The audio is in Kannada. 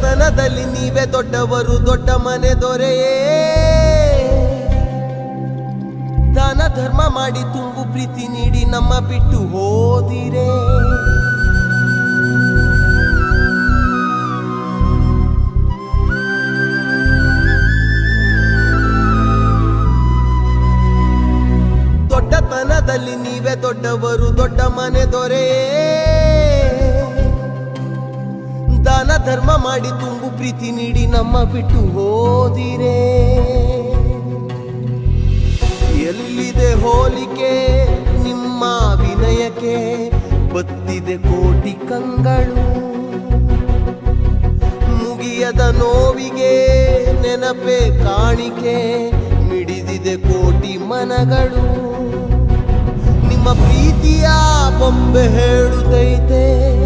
ದೊಡ್ಡತನದಲ್ಲಿ ನೀವೇ ದೊಡ್ಡವರು, ದೊಡ್ಡ ಮನೆ ದೊರೆಯೇ. ದಾನ ಧರ್ಮ ಮಾಡಿ ತುಂಬು ಪ್ರೀತಿ ನೀಡಿ ನಮ್ಮ ಬಿಟ್ಟು ಹೋದಿರೇ. ದೊಡ್ಡತನದಲ್ಲಿ ನೀವೇ ದೊಡ್ಡವರು, ದೊಡ್ಡ ಮನೆ ದೊರೆಯೇ. ದಾನ ಧರ್ಮ ಮಾಡಿ ತುಂಬು ಪ್ರೀತಿ ನೀಡಿ ನಮ್ಮ ಬಿಟ್ಟು ಹೋದಿರೇ. ಎಲ್ಲಿದೆ ಹೋಲಿಕೆ? ನಿಮ್ಮ ವಿನಯಕ್ಕೆ ಬತ್ತಿದೆ ಕೋಟಿ ಕಂಗಳು. ಮುಗಿಯದ ನೋವಿಗೆ ನೆನಪೆ ಕಾಣಿಕೆ ಮಿಡಿದಿದೆ ಕೋಟಿ ಮನಗಳು. ನಿಮ್ಮ ಪ್ರೀತಿಯ ಬೊಂಬೆ ಹೇಳುತ್ತೈತೆ.